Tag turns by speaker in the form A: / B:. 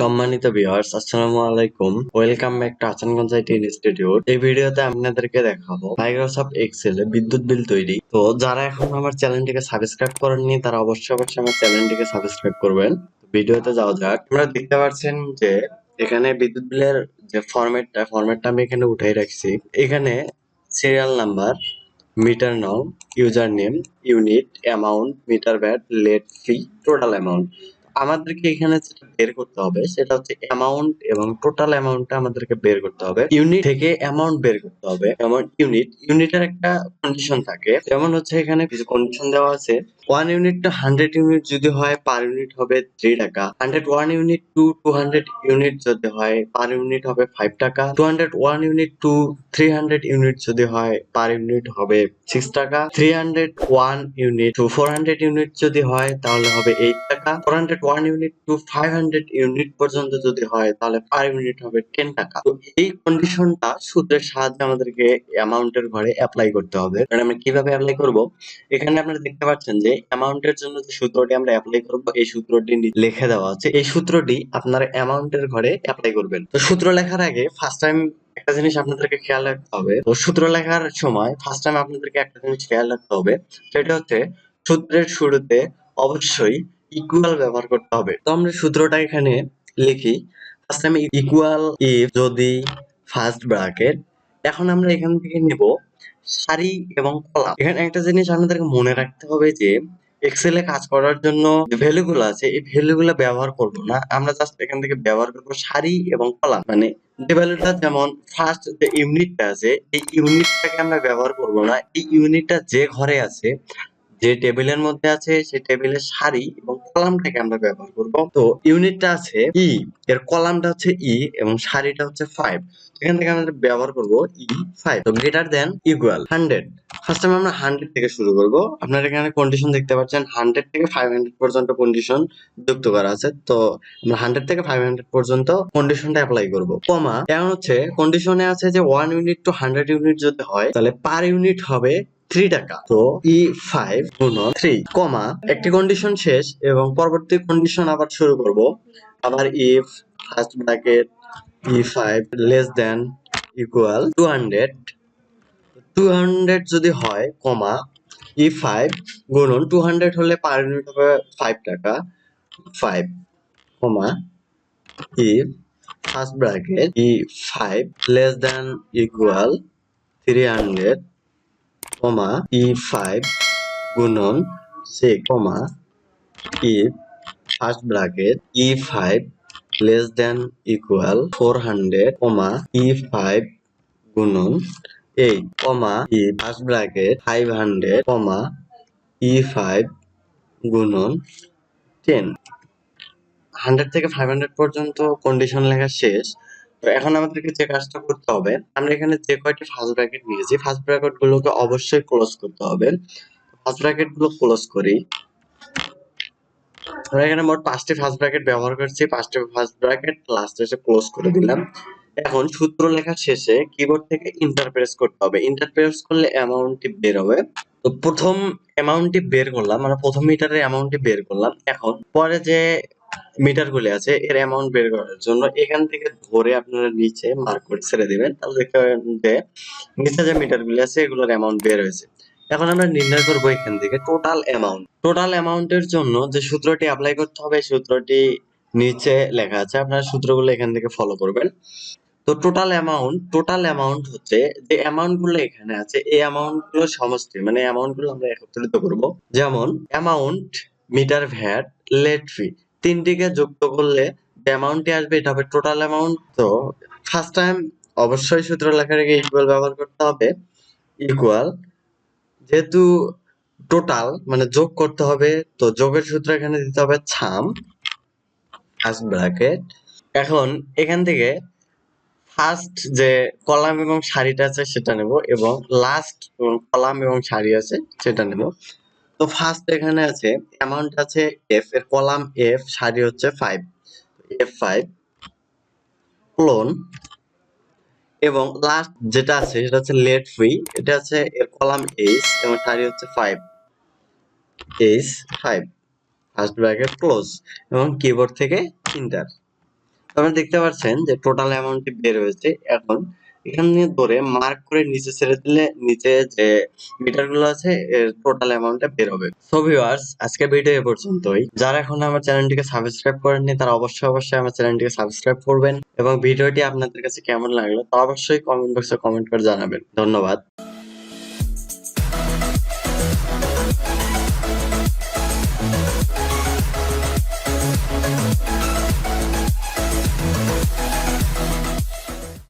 A: সম্মানিত ভিউয়ার্স আসসালামু আলাইকুম। Welcome back to Achanganj IT institute এই ভিডিওতে আপনাদেরকে দেখাবো মাইক্রোসফট এক্সেলে বিদ্যুৎ বিল তৈরি। তো যারা এখন আমার চ্যানেলটিকে সাবস্ক্রাইব করেননি, তারা অবশ্যই অবশ্যই আমার চ্যানেলটিকে সাবস্ক্রাইব করবেন। ভিডিওতে যাওয়া যাক। আপনারা দেখতে পাচ্ছেন যে এখানে বিদ্যুৎ বিলের যে ফরম্যাটটা ফরম্যাটটা আমি এখানে উঠাই রাখছি। এখানে সিরিয়াল নাম্বার মিটার নং user name unit amount meter VAT late fee total amount আমাদেরকে এখানে যেটা বের করতে হবে সেটা হচ্ছে অ্যামাউন্ট এবং টোটাল অ্যামাউন্টটা আমাদেরকে বের করতে হবে। ইউনিট থেকে অ্যামাউন্ট বের করতে হবে। যেমন ইউনিট ইউনিটের একটা কন্ডিশন থাকে। যেমন হচ্ছে এখানে কিছু কন্ডিশন দেওয়া আছে। One unit to hundred unit যদি হয় পার ইউনিট হবে থ্রি টাকা। Hundred one unit to two hundred unit যদি হয় পার ইউনিট হবে ফাইভ টাকা। Two hundred one unit to three hundred unit যদি হয় পার ইউনিট হবে সিক্স টাকা। Three hundred one unit to four hundred unit যদি হয়, তাহলে হবে এইট টাকা। Four hundred one unit to five hundred unit পর্যন্ত যদি হয়, তাহলে পার ইউনিট হবে টেন টাকা। তো এই কন্ডিশনটা সূত্রের সাহায্যে আমাদেরকে অ্যামাউন্টের ঘরে অ্যাপ্লাই করতে হবে। কারণ আমরা কীভাবে অ্যাপ্লাই করব? এখানে আপনারা দেখতে পাচ্ছেন যে অ্যামাউন্টের জন্য যে সূত্রটি আমরা অ্যাপ্লাই করব, এই সূত্রটি লিখে দেওয়া আছে। এই সূত্রটি আপনারা অ্যামাউন্টের ঘরে অ্যাপ্লাই করবেন। তো সূত্র লেখার আগে ফার্স্ট টাইম একটা জিনিস আপনাদেরকে খেয়াল রাখতে হবে। তো সূত্র লেখার সময় ফার্স্ট টাইম আপনাদেরকে একটা জিনিস খেয়াল রাখতে হবে। সেটা হচ্ছে সূত্রের শুরুতে অবশ্যই ইকুয়াল ব্যবহার করতে হবে। তো আমরা সূত্রটা এখানে লিখি। ফার্স্ট আমি ইকুয়াল ইফ যদি ফার্স্ট ব্র্যাকেট এখন আমরা এখান থেকে নেব সারি এবং কলাম। এখানে একটা জিনিস আপনাদেরকে মনে রাখতে হবে যে এক্সেলে কাজ করার জন্য যে ভ্যালু গুলো আছে, এই ভ্যালু গুলো ব্যবহার করব না। আমরা জাস্ট এখান থেকে ব্যবহার করব সারি এবং কলাম। মানে যে ভ্যালুটা যেমন ফার্স্ট যে ইউনিটটা আছে, এই ইউনিটটাকে আমরা ব্যবহার করব না। এই ইউনিটটা যে ঘরে আছে, যে টেবিলের মধ্যে আছে, সেই টেবিলের সারি এবং কলামটাকে আমরা ব্যবহার করব। তো ইউনিটটা আছে ই এর কলামটা হচ্ছে ই এবং সারিটা হচ্ছে ফাইভ এখান থেকে আমরা ব্যবহার করব ই ফাইভ তো greater than equal hundred first time আমরা হান্ড্রেড থেকে শুরু করব। আপনারা এখানে কন্ডিশন দেখতে পাচ্ছেন হান্ড্রেড থেকে ফাইভ হান্ড্রেড পর্যন্ত কন্ডিশন যুক্ত করা আছে। তো আমরা হান্ড্রেড থেকে ফাইভ হান্ড্রেড পর্যন্ত কন্ডিশনটা অ্যাপ্লাই করব। কমা এখন হচ্ছে কন্ডিশনে আছে যে one unit to hundred unit যদি হয়, তাহলে পার ইউনিট হবে থ্রি টাকা। তো ই ফাইভ গুণন থ্রি কমা, একটি কন্ডিশন শেষ এবং পরবর্তী কন্ডিশন আবার শুরু করব। আবার if first bracket E five less than equal two hundred two hundred যদি হয়, কমা ই ফাইভ গুণন টু হান্ড্রেড হলে পার ইউনিট হবে ফাইভ টাকা। Five comma E first bracket E five less than equal three hundred comma E five গুণন six comma E first bracket E five less than equal four hundred comma E five গুণন eight comma E first bracket five hundred comma E five গুণন ten. Hundred থেকে five hundred পর্যন্ত condition লেখা শেষ। এখন আমাদেরকে যে কাজটা করতে হবে, আমরা এখানে যে কয়টি ফার্স্ট ব্র্যাকেট নিয়েছি ফার্স্ট ব্র্যাকেট গুলোকে অবশ্যই ক্লোজ করতে হবে। ফার্স্ট ব্র্যাকেটগুলো ক্লোজ করি। আমরা এখানে মোট পাঁচটি ফার্স্ট ব্র্যাকেট ব্যবহার করছি। পাঁচটি ফার্স্ট ব্র্যাকেট লাস্টে এসে ক্লোজ করে দিলাম। এখন সূত্র লেখার শেষে কিবোর্ড থেকে ইন্টার প্রেস করতে হবে। ইন্টার প্রেস করলে অ্যামাউন্টটি বের হবে। তো প্রথম অ্যামাউন্টটি বের করলাম মানে প্রথম মিটারের অ্যামাউন্টটি বের করলাম। এখন পরে যে মিটার গুলি আছে, এর অ্যামাউন্ট বের করার জন্য এখান থেকে ধরে আপনারা নিচে মার্ক করে ছেড়ে দিবেন। তাহলে দেখতে পাবেন যে নিচে যে মিটার গুলি আছে, এগুলোর অ্যামাউন্ট বের হয়েছে। এখন আমরা নির্ণয় করব এখান থেকে টোটাল অ্যামাউন্ট টোটাল অ্যামাউন্টের জন্য যে সূত্রটি অ্যাপ্লাই করতে হবে সূত্রটি নিচে লেখা আছে। আপনারা সূত্রগুলো এখান থেকে ফলো করবেন। তো টোটাল অ্যামাউন্ট টোটাল অ্যামাউন্ট হচ্ছে যে অ্যামাউন্টগুলো এখানে আছে, এই অ্যামাউন্টগুলো সমষ্টি মানে অ্যামাউন্টগুলো আমরা একত্রিত করব। যেমন amount meter VAT late fee তিনটিকে যুক্ত করলে যে অ্যামাউন্টটি আসবে, এটা হবে টোটাল অ্যামাউন্ট তো ফার্স্ট টাইম অবশ্যই সূত্র লেখার আগে ইকুয়াল ব্যবহার করতে হবে ইকুয়াল যেহেতু টোটাল মানে যোগ করতে হবে, তো যোগের সূত্র এখানে দিতে হবে ছাম ফার্স্ট ব্র্যাকেট এখন এখান থেকে ফার্স্ট যে কলাম এবং সারিটা আছে সেটা নেব এবং লাস্ট কলাম এবং সারি আছে সেটা নেব। তো ফার্স্ট এখানে আছে অ্যামাউন্ট আছে এফ এর কলাম এফ সারি হচ্ছে ফাইভ এফ ফাইভ ক্লোন এবং লাস্ট যেটা আছে, সেটা হচ্ছে লেট ফ্রি এটা আছে এর কলাম এইচ এবং সারি হচ্ছে five H five first bracket close এবং কিবোর্ড থেকে ইন্টার আপনারা দেখতে পাচ্ছেন যে টোটাল অ্যামাউন্টটি বের হয়েছে, এখন এখানে ধরে মার্ক করে নিচে ছেড়ে দিলে নিচে যে মিটারগুলো আছে, এর টোটাল অ্যামাউন্টটা বের হবে। সো ভিউয়ার্স আজকে ভিডিও এ পর্যন্তই। যারা এখন আমার চ্যানেলটিকে সাবস্ক্রাইব করেননি, তারা অবশ্যই অবশ্যই আমার চ্যানেলটিকে সাবস্ক্রাইব করবেন এবং ভিডিওটি আপনাদের কাছে কেমন লাগল তা অবশ্যই কমেন্ট বক্সে কমেন্ট করে জানাবেন। ধন্যবাদ।